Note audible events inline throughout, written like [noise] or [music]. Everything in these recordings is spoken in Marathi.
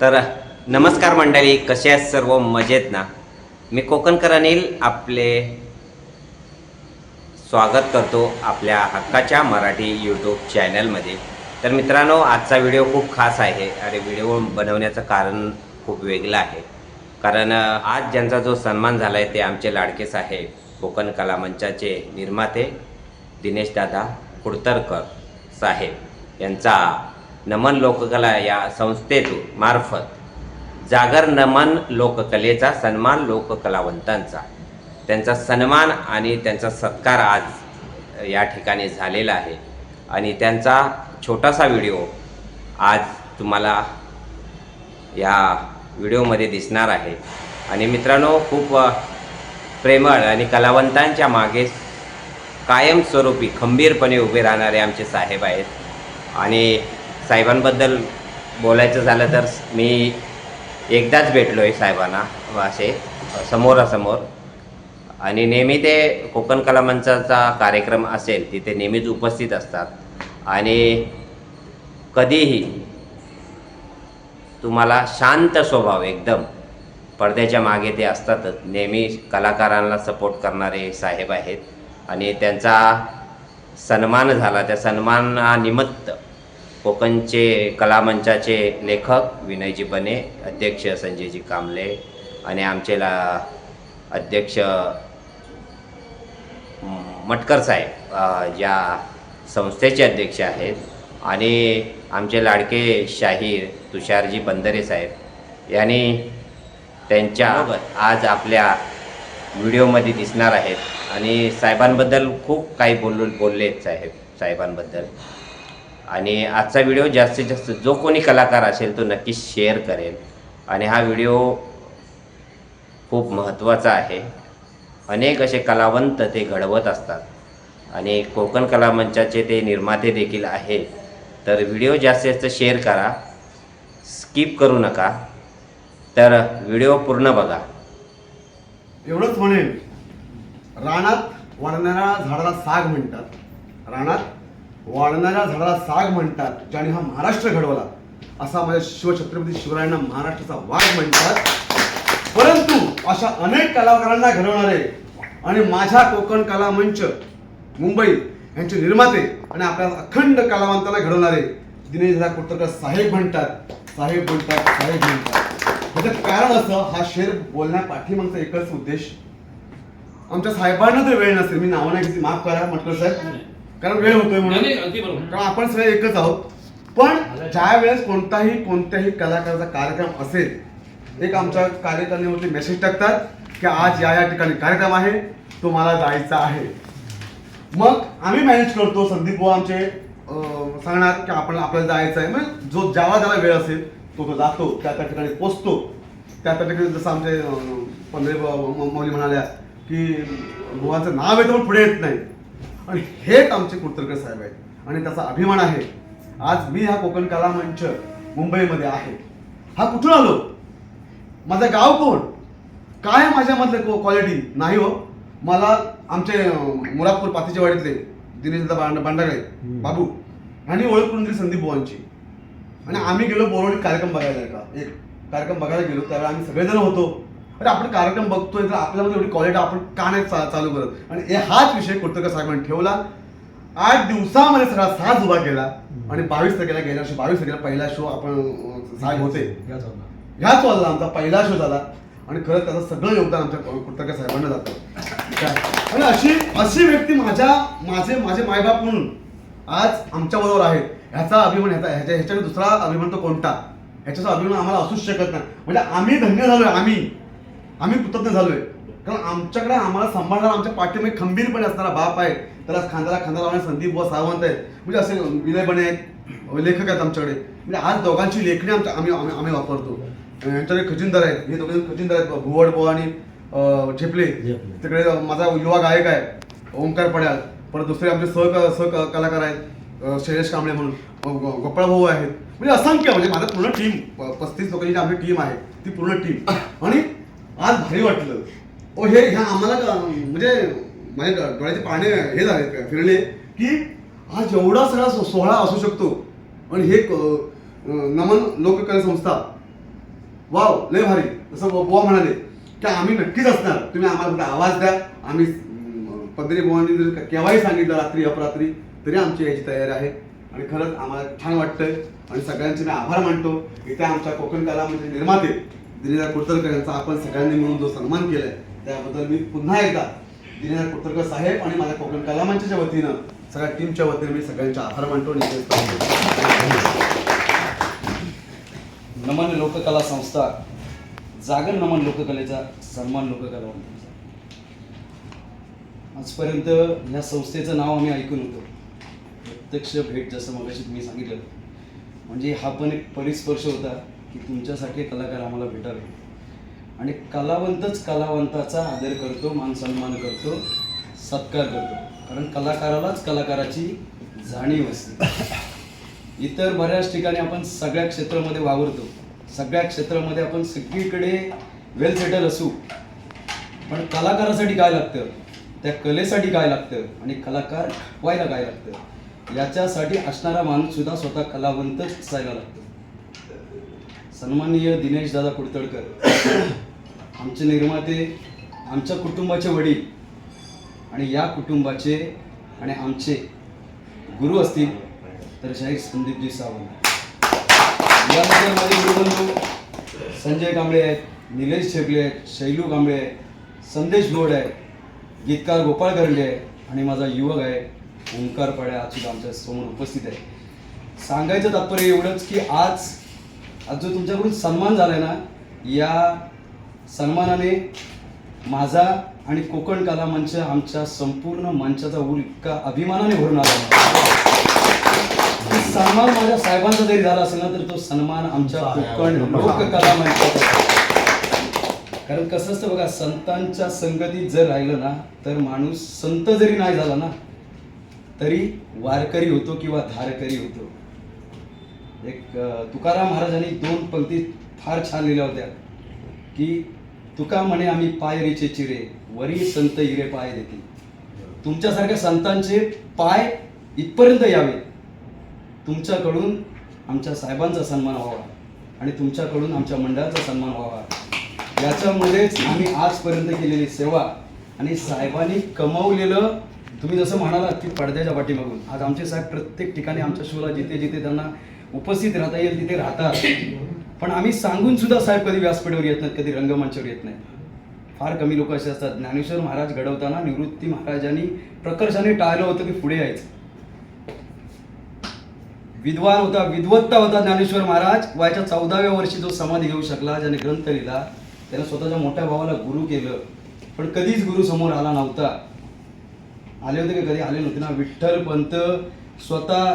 तर नमस्कार मंडळी कसे आहेत सर्व? मजेत ना? मी कोकणकर अनिल आपले स्वागत करतो आपल्या हक्काच्या मराठी यूट्यूब चॅनलमध्ये तर मित्रांनो आजचा व्हिडिओ खूप खास आहे आणि व्हिडिओ बनवण्याचं कारण खूप वेगळं आहे. कारण आज ज्यांचा जो सन्मान झाला आहे ते आमचे लाडके साहेब कोकण कला मंचाचे निर्माते दिनेशदादा कुडतरकर साहेब यांचा नमन लोककला या संस्थेतून मार्फत. जागर नमन लोककलेचा सन्मान लोककलावंतांचा. त्यांचा सन्मान आणि त्यांचा सत्कार आज या ठिकाणी झालेला आहे. आणि त्यांचा छोटासा व्हिडिओ आज तुम्हाला या व्हिडिओमध्ये दिसणार आहे. आणि मित्रांनो खूप प्रेमळ आणि कलावंतांच्या मागे कायमस्वरूपी खंबीरपणे उभे राहणारे आमचे साहेब आहेत. आणि साहेबांबद्दल बोलायचं झालं तर मी एकदाच भेटलो आहे साहेबांना असे समोरासमोर. आणि नेहमी ते कोकण कला मंचाचा कार्यक्रम असेल तिथे नेहमीच उपस्थित असतात. आणि कधीही तुम्हाला शांत स्वभाव एकदम पडद्याच्या मागे ते असतातच. नेहमी कलाकारांना सपोर्ट करणारे साहेब आहेत. आणि त्यांचा सन्मान झाला त्या सन्मानानिमित्त कोकणचे कलामंचाचे लेखक विनयजी बने अध्यक्ष संजयजी कांबले आणि आमचे ला अध्यक्ष मटकर साहेब या संस्थेचे अध्यक्ष आहेत. आणि आमचे लाडके शाहीर तुषारजी बंदरे साहेब यांनी त्यांच्या आज आपल्या व्हिडिओमध्ये दिसणार आहेत. आणि साहेबांबद्दल खूप काही बोल बोलले आहेत साहेब साहेबांबद्दल. आणि आजचा व्हिडिओ जास्तीत जास्त जो कोणी कलाकार असेल तो नक्कीच शेअर करेल. आणि हा व्हिडिओ खूप महत्त्वाचा आहे. अनेक असे कलावंत ते घडवत असतात. आणि कोकण कला मंचाचे ते निर्माते देखील आहेत. तर व्हिडिओ जास्तीत जास्त शेअर करा. स्किप करू नका. तर व्हिडिओ पूर्ण बघा. एवढंच म्हणेन. रानात वाढणाऱ्या झाडाला साग म्हणतात. रानात वाढणाऱ्या झाडाला साग म्हणतात ज्याने हा महाराष्ट्र घडवला. असा माझ्या शिवछत्रपती शिवरायांना महाराष्ट्राचा वाघ म्हणतात. परंतु अशा अनेक कलाकारांना घडवणारे आणि माझ्या कोकण कला मंच मुंबई यांचे निर्माते आणि आपल्या अखंड कलावंतांना घडवणारे दिनेशदा कुटकर साहेब म्हणतात. साहेब म्हणतात साहेब म्हणतात. त्याचं कारण असं हा शेर बोलण्या पाठीमागचा एकच उद्देश. आमच्या साहेबांना तर वेळ नसेल मी नावं नाही घेतली माफ करा म्हटलं साहेब. कारण वेळ होतोय म्हणून. नाही, अगदी बरोबर. कारण आपण सगळे एकच आहोत. पण ज्या वेळेस कोणताही कोणत्याही कलाकाराचा कार्यक्रम असेल एक आमच्या कार्यकारिणीवरती मेसेज टाकतात की आज या या ठिकाणी कार्यक्रम आहे तो मला जायचा आहे. मग आम्ही मॅनेज करतो संदीप बुवा आमचे अं, सांगणार की आपण आपल्याला जायचं आहे. म्हणजे जो ज्याला ज्याला वेळ असेल तो तो जातो त्या त्या ठिकाणी पोचतो. त्या त्या ठिकाणी जसं आमचे अं, पंधरे म- मौली म्हणाल्या की बुवाचं नाव येतं पण पुढे येत नाही. आणि हेच आमचे कुर्तरकर साहेब आहेत. आणि त्याचा अभिमान आहे. आज मी हा कोकण कला मंच मुंबईमध्ये आहे. हा कुठून आलो? माझं गाव कोण? काय माझ्यामधलं क्वालिटी नाही हो. मला आमचे अं, मुरादपूर पातीच्या वाडीतले दिनेशदा बांड बांडागळे बाबू यांनी ओळख करून दिली संदीप बुवांची आणि आम्ही गेलो बोरवणी कार्यक्रम बघायला एका एक कार्यक्रम बघायला गेलो. त्यावेळेला आम्ही सगळेजण होतो. अरे आपण कार्यक्रम बघतोय तर आपल्यामध्ये एवढी क्वालिटी आपण का नाही चा- चालू करत? आणि हे हाच विषय कुर्तकर साहेबांनी ठेवला. आठ दिवसामध्ये सगळा साज उभा केला. आणि बावीस तारखेला गेल्या वर्षी बावीस तारखेला पहिला शो आपण साहेब होते. ह्याच वाजला आमचा पहिला शो झाला. आणि खरं त्याचं सगळं योगदान आमच्या कुर्तकर साहेबांना जातं? आणि अशी अशी व्यक्ती माझ्या माझे माझे मायबाप म्हणून आज आमच्या बरोबर आहेत. ह्याचा अभिमान ह्याचा ह्याच्या ह्याच्याने दुसरा अभिमान तो कोणता? ह्याच्याचा अभिमान आम्हाला असूच शकत नाही. म्हणजे आम्ही धन्य झालोय आम्ही. आम्ही कृतज्ञ झालोय. कारण आमच्याकडे आम्हाला सांभाळणारा आमच्या पाठीमागे खंबीरपणे असणारा बाप आहे. त्याला खांद्याला खांदा लावणारे संदीप बुवा सावंत आहेत. म्हणजे असे विनय बने आहेत. लेखक आहेत आमच्याकडे. म्हणजे आज दोघांची लेखणी आमच्या आम्ही आम्ही वापरतो. यांच्याकडे खजिनदार आहेत. हे दोघे खजिनदार आहेत. भुवड बुवा आणि झेपले. तिकडे माझा युवा गायक आहे. ओंकार पड्याल. परत दुसरे आमचे सह सह कलाकार आहेत. शैलेश कांबळे म्हणून. गोपाळ भाऊ आहेत. म्हणजे असंख्य म्हणजे माझं पूर्ण टीम पस्तीस लोकांची आमची टीम आहे. ती पूर्ण टीम आणि आज भारी वाटलं. ओ हे ह्या आम्हाला म्हणजे माझ्या डोळ्याचे पाणी हे झाले फिरले की हा जेवढा सगळा सो- सोहळा असू शकतो. आणि हे नमन लोककला संस्था वाव लय भारी. जसं बुवा म्हणाले की आम्ही नक्कीच असणार. तुम्ही आम्हाला फक्त आवाज द्या. आम्ही अं, बुवांनी जर केव्हाही सांगितलं रात्री अपरात्री तरी आमची याची तयारी आहे. आणि खरंच आम्हाला छान वाटतंय. आणि सगळ्यांचे मी आभार मानतो. इथे आमच्या कोकण कला म्हणजे निर्माते दिनेदार कुडतरकर यांचा आपण सगळ्यांनी मिळून जो सन्मान केलाय त्याबद्दल मी पुन्हा एकदा दिनेदार कुडतरकर साहेब आणि माझ्या कोकण कला मंचाच्या वतीनं सगळ्या टीमच्या वतीनं मी सगळ्यांचे आभार मानतो नमन लोककला संस्था जागर नमन लोककलेचा सन्मान लोककला आजपर्यंत ह्या संस्थेचं नाव आम्ही ऐकून होतो. प्रत्यक्ष भेट जसं मगाशी तुम्ही सांगितलं. म्हणजे हा पण एक परिस्पर्श होता. की तुमच्यासारखे कलाकार आम्हाला भेटावे. आणि कलावंतच कलावंताचा आदर करतो मान सन्मान करतो सत्कार करतो. कारण कलाकारालाच कलाकाराची जाणीव असते. इतर बऱ्याच ठिकाणी आपण सगळ्या क्षेत्रामध्ये वावरतो. सगळ्या क्षेत्रामध्ये आपण सगळीकडे वेल सेटल असू. पण कलाकारासाठी काय लागतं? त्या कलेसाठी काय लागतं? आणि कलाकार व्हायला काय लागतं? याच्यासाठी असणारा माणूस सुद्धा स्वतः कलावंतच असायला लागतो. सन्माननीय दिनेश दादा कुडतडकर [coughs] आमचे निर्माते आमच्या कुटुंबाचे वडील आणि या कुटुंबाचे आणि आमचे गुरु असतील तर शाहीर संदीपजी सावंत. यामध्ये माझे गुरुबंधू संजय कांबळे आहेत निलेश छेपले आहेत शैलू कांबळे आहेत संदेश गोड आहे गीतकार गोपाळ करंडे आहे आणि माझा युवक आहे ओंकार पाड्या आज सुद्धा आमच्यासमोर उपस्थित आहे. सांगायचं तात्पर्य एवढंच की आज आज जो तुमच्याकडून सन्मान झालाय ना या सन्मानाने माझा आणि कोकण कला मंच आमच्या संपूर्ण मंचाचा ऊर इतका अभिमानाने भरून आला. सन्मान माझ्या साहेबांचा जरी झाला असेल ना तर तो सन्मान आमच्या कोकण लोककला मंचाचा. कारण कसं असतं बघा संतांच्या संगतीत जर राहिलं ना तर माणूस संत जरी नाही झाला ना तरी वारकरी होतो किंवा धारकरी होतो. एक तुकाराम महाराजांनी दोन पंक्ती फार छान लिहिल्या होत्या. की तुका म्हणे आम्ही पाय रेचे चिरे वरी संत हिरे पाय देते तुमच्यासारख्या संतांचे पाय इथपर्यंत यावे. तुमच्याकडून आमच्या साहेबांचा सन्मान व्हावा आणि तुमच्याकडून आमच्या मंडळाचा सन्मान व्हावा. याच्यामध्येच आम्ही आजपर्यंत केलेली सेवा आणि साहेबांनी कमावलेलं तुम्ही जसं म्हणालात की पडद्याच्या पाठीमागून. आज आमचे साहेब प्रत्येक ठिकाणी आमच्या शोला जिथे जिथे त्यांना उपस्थित राहता येईल तिथे राहतात. पण आम्ही सांगून सुद्धा साहेब कधी व्यासपीठावर येत नाहीत कधी रंगमंचावर येत नाहीत. फार कमी लोक असे असतात. ज्ञानेश्वर महाराज घडवताना निवृत्ती महाराजांनी प्रकर्षाने टाळलं होतं की पुढे यायचं. विद्वान होता विद्वत्ता होता ज्ञानेश्वर महाराज. वयाच्या चौदाव्या वर्षी जो समाधी घेऊ शकला. ज्याने ग्रंथ लिहिला त्याने स्वतःच्या मोठ्या भावाला गुरु केलं. पण कधीच गुरु समोर आला नव्हता. आले होते की कधी? आले नव्हते ना. विठ्ठल पंत स्वतः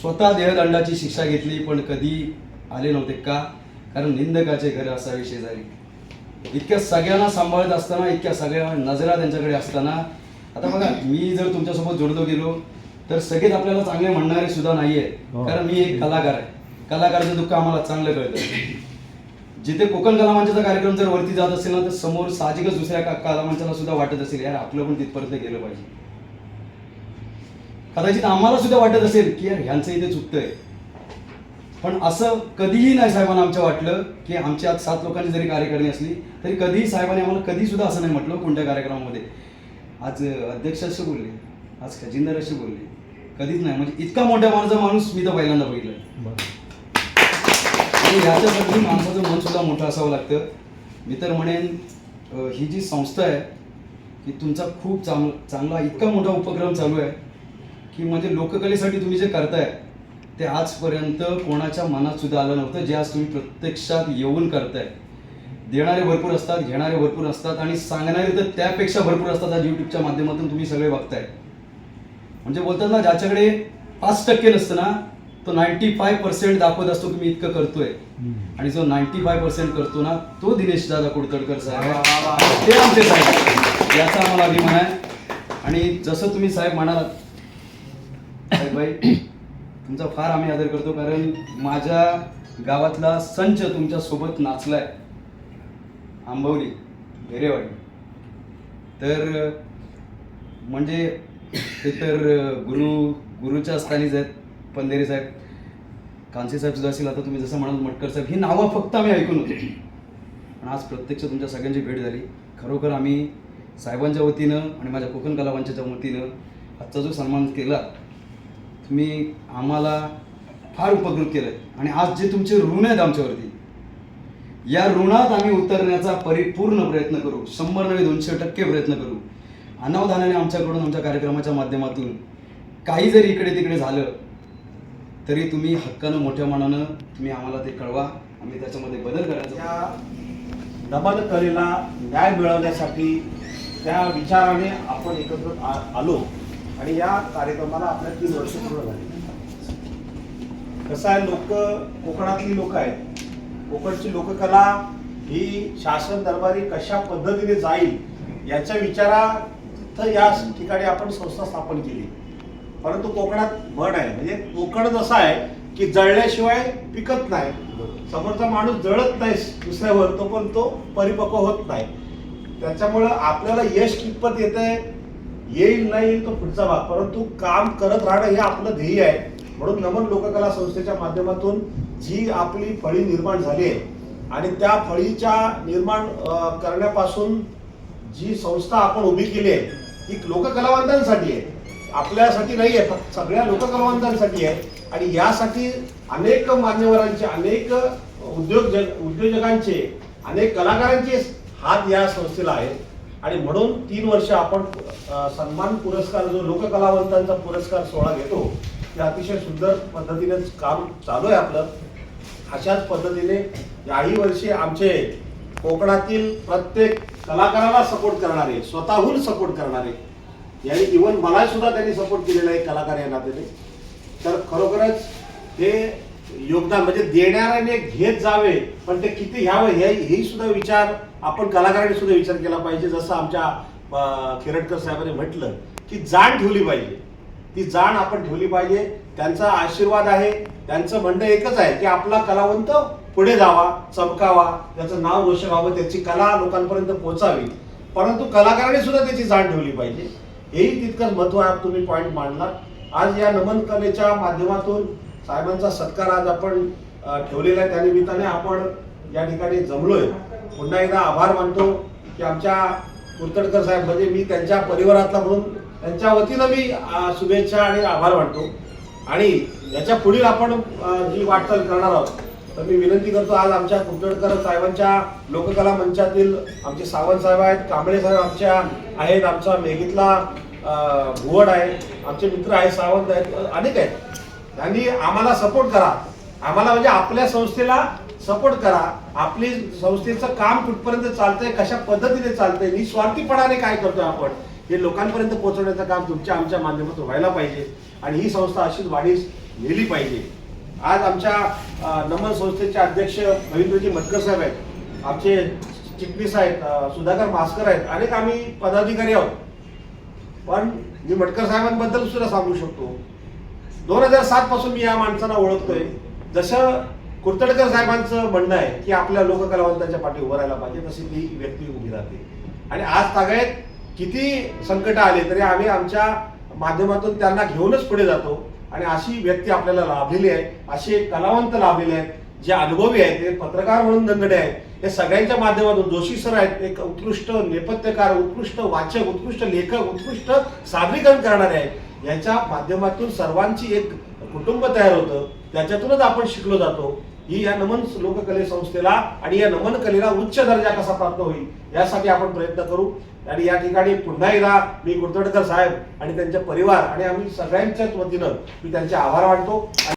स्वतः देहदंडाची शिक्षा घेतली पण कधी आले नव्हते का? कारण निंदकाचे घर असावे शेजारी. इतक्या सगळ्यांना सांभाळत असताना इतक्या सगळ्या नजरा त्यांच्याकडे असताना आता बघा मी जर तुमच्यासोबत जोडलो गेलो तर सगळेच आपल्याला चांगले म्हणणारे सुद्धा नाहीये. कारण मी एक कलाकार आहे. कलाकाराचं दुःख आम्हाला चांगलं कळतं. जिथे कोकण कलामंचाचा कार्यक्रम जर वरती जात असेल ना तर समोर साहजिकच दुसऱ्या कलामंचाला सुद्धा वाटत असेल यार आपलं पण तिथपर्यंत गेलं पाहिजे. कदाचित आम्हाला सुद्धा वाटत असेल की यार ह्यांचं इथे चुकतंय. पण असं कधीही नाही साहेबांना आमच्या वाटलं की आमच्या आज सात लोकांची जरी कार्यकारणी असली तरी कधीही साहेबांनी आम्हाला कधी सुद्धा असं नाही म्हटलं कोणत्या कार्यक्रमामध्ये. आज अध्यक्ष असे बोलले आज खजिनदार असे बोलले कधीच नाही. म्हणजे इतका मोठ्या माणसा माणूस मी तर पहिल्यांदा बघितलं आणि ह्याच्यासाठी माणसाचं मन सुद्धा मोठं असावं लागतं. मी तर म्हणेन ही जी संस्था आहे की तुमचा खूप चांग चांगला इतका मोठा उपक्रम चालू आहे की म्हणजे लोककलेसाठी तुम्ही जे करताय ते आजपर्यंत कोणाच्या मनात सुद्धा आलं नव्हतं. जे आज तुम्ही प्रत्यक्षात येऊन करताय. देणारे भरपूर असतात घेणारे भरपूर असतात आणि सांगणारे तर त्यापेक्षा भरपूर असतात आज युट्यूबच्या माध्यमातून तुम्ही सगळे बघताय. म्हणजे बोलतात ना ज्याच्याकडे पाच टक्के नसतं ना तो नाईन्टी फाय पर्सेंट दाखवत असतो की मी इतकं करतोय. आणि जो नाईन्टी फाय पर्सेंट करतो ना तो दिनेश दादा कुडतडकर साहेब. ते आमचे साहेब. याचा आम्हाला अभिमान आहे. आणि जसं तुम्ही साहेब म्हणालात भाई तुमचा फार आम्ही आदर करतो कारण माझ्या गावातला संच तुमच्यासोबत नाचलाय. आंबवली भेरेवाडी तर म्हणजे ते तर गुरु गुरुच्या स्थानीच आहेत पंधेरी साहेब. कांसे साहेब सुद्धा असेल आता तुम्ही जसं म्हणाल मटकर साहेब ही नावं फक्त आम्ही ऐकून होतो. पण आज प्रत्यक्ष तुमच्या सगळ्यांची भेट झाली. खरोखर आम्ही साहेबांच्या वतीनं आणि माझ्या कोकण कलावंच्या वतीनं आजचा जो सन्मान केला तुम्ही आम्हाला फार उपकृत केलं आणि आज जे तुमचे ऋण आहेत आमच्यावरती या ऋणात आम्ही उतरण्याचा परिपूर्ण प्रयत्न करू. शंभर नव्हे दोनशे टक्के प्रयत्न करू. अनावधानाने आमच्याकडून आमच्या कार्यक्रमाच्या माध्यमातून काही जरी इकडे तिकडे झालं तरी तुम्ही हक्कानं मोठ्या मनानं तुम्ही आम्हाला ते कळवा. आम्ही त्याच्यामध्ये बदल करायचा त्या कलेला न्याय मिळवण्यासाठी त्या विचाराने आपण एकत्र आ- आलो. आणि या कार्यक्रमाला आपल्या तीन वर्ष पूर्ण झाली. कसं आहे लोक कोकणातली लोक आहेत. कोकणची लोककला ही शासन दरबारी कशा पद्धतीने जाईल याच्या विचारात या ठिकाणी आपण संस्था स्थापन केली. परंतु कोकणात म्हण आहे म्हणजे कोकण जसं आहे की जळल्याशिवाय पिकत नाही. समोरचा माणूस जळत नाही दुसऱ्यावर तो पण तो परिपक्व होत नाही. त्याच्यामुळं आपल्याला यश कितपत येत आहे येईल नाही येईल तो पुढचा भाग. परंतु काम करत राहणं हे आपलं ध्येय आहे. म्हणून नमन लोककला संस्थेच्या माध्यमातून जी आपली फळी निर्माण झाली आहे आणि त्या फळीच्या निर्माण करण्यापासून जी संस्था आपण उभी केली आहे ती लोककलावंतांसाठी आहे. आपल्यासाठी नाही आहे फक्त सगळ्या लोककलावंतांसाठी आहे. आणि यासाठी अनेक मान्यवरांचे अनेक उद्योग उद्योजकांचे अनेक कलाकारांचे हात या संस्थेला आहेत. आणि म्हणून तीन वर्ष आपण सन्मान पुरस्कार जो लोककलावंतांचा पुरस्कार सोहळा घेतो ते अतिशय सुंदर पद्धतीने काम चालू आहे आपलं. अशाच पद्धतीने याही वर्षी आमचे कोकणातील प्रत्येक कलाकाराला सपोर्ट करणारे स्वतःहून सपोर्ट करणारे यांनी इव्हन मला सुद्धा त्यांनी सपोर्ट केलेला आहे कलाकार या नात्याने. तर खरोखरच हे योगदान म्हणजे देणाऱ्याने घेत जावे पण ते किती घ्यावं हे हेही सुद्धा विचार आपण कलाकारांनी सुद्धा विचार केला पाहिजे. जसं आमच्या अं, साहेबांनी म्हटलं की जाण ठेवली पाहिजे. ती जाण आपण ठेवली पाहिजे. त्यांचा आशीर्वाद आहे. त्यांचं म्हणणं एकच आहे की आपला कलावंत पुढे जावा चमकावा. त्याचं नाव रोशन व्हावं त्याची कला लोकांपर्यंत पोहोचावी. परंतु कलाकारांनी सुद्धा त्याची जाण ठेवली पाहिजे. हेही तितकंच महत्त्व आहे तुम्ही पॉईंट मांडला आज या नमन कलेच्या माध्यमातून साहेबांचा सत्कार आज आपण ठेवलेला आहे. त्यानिमित्ताने आपण या ठिकाणी जमलोय. पुन्हा एकदा आभार मानतो की आमच्या कुर्तडकर साहेब म्हणजे मी त्यांच्या परिवारातला म्हणून त्यांच्या वतीनं मी शुभेच्छा आणि आभार मानतो. आणि याच्या पुढील आपण जी वाटचाल करणार आहोत तर मी विनंती करतो आज आमच्या कुर्तडकर साहेबांच्या लोककला मंचातील आमचे सावंत साहेब आहेत कांबळे साहेब आमच्या आहेत आमचा मेघीतला भुवड आहे आमचे मित्र आहेत सावंत आहेत अनेक आहेत. त्यांनी आम्हाला सपोर्ट करा. आम्हाला म्हणजे आपल्या संस्थेला सपोर्ट करा. आपली संस्थेचं काम कुठपर्यंत चालतंय कशा पद्धतीने चालतंय निस्वार्थीपणाने काय करतोय आपण हे लोकांपर्यंत पोहोचवण्याचं काम तुमच्या आमच्या माध्यमातून व्हायला पाहिजे आणि ही संस्था अशीच वाढीस नेली पाहिजे. आज आमच्या नमन संस्थेचे अध्यक्ष रवींद्रजी मटकर साहेब आहेत. आमचे चिटणीस आहेत सुधाकर मास्कर आहेत. अनेक आम्ही पदाधिकारी आहोत. पण मी मटकर साहेबांबद्दल सुद्धा सांगू शकतो. दोन हजार सात पासून मी या माणसांना ओळखतोय. जसं कुर्तडकर साहेबांचं म्हणणं आहे की आपल्या लोककलावंतांच्या पाठी उभं राहायला पाहिजे तशी ती व्यक्ती उभी राहते. आणि आज तागायत किती संकट आले तरी आम्ही आमच्या माध्यमातून त्यांना घेऊनच पुढे जातो. आणि अशी व्यक्ती आपल्याला लाभलेली आहे असे कलावंत लाभलेले आहेत जे अनुभवी आहेत ते पत्रकार म्हणून दंगडे आहेत. हे सगळ्यांच्या माध्यमातून जोशी सर आहेत एक उत्कृष्ट नेपथ्यकार उत्कृष्ट वाचक उत्कृष्ट लेखक उत्कृष्ट सादरीकरण करणारे आहेत. याच्या माध्यमातून सर्वांची एक कुटुंब तयार होतं. त्याच्यातूनच आपण शिकलो जातो. ही या नमन लोककले संस्थेला आणि या नमन कलेला उच्च दर्जा कसा प्राप्त होईल यासाठी आपण प्रयत्न करू. आणि या ठिकाणी पुन्हा एकदा मी गुरतडकर साहेब आणि त्यांचे परिवार आणि आम्ही सगळ्यांच्याच वतीनं मी त्यांचे आभार मानतो.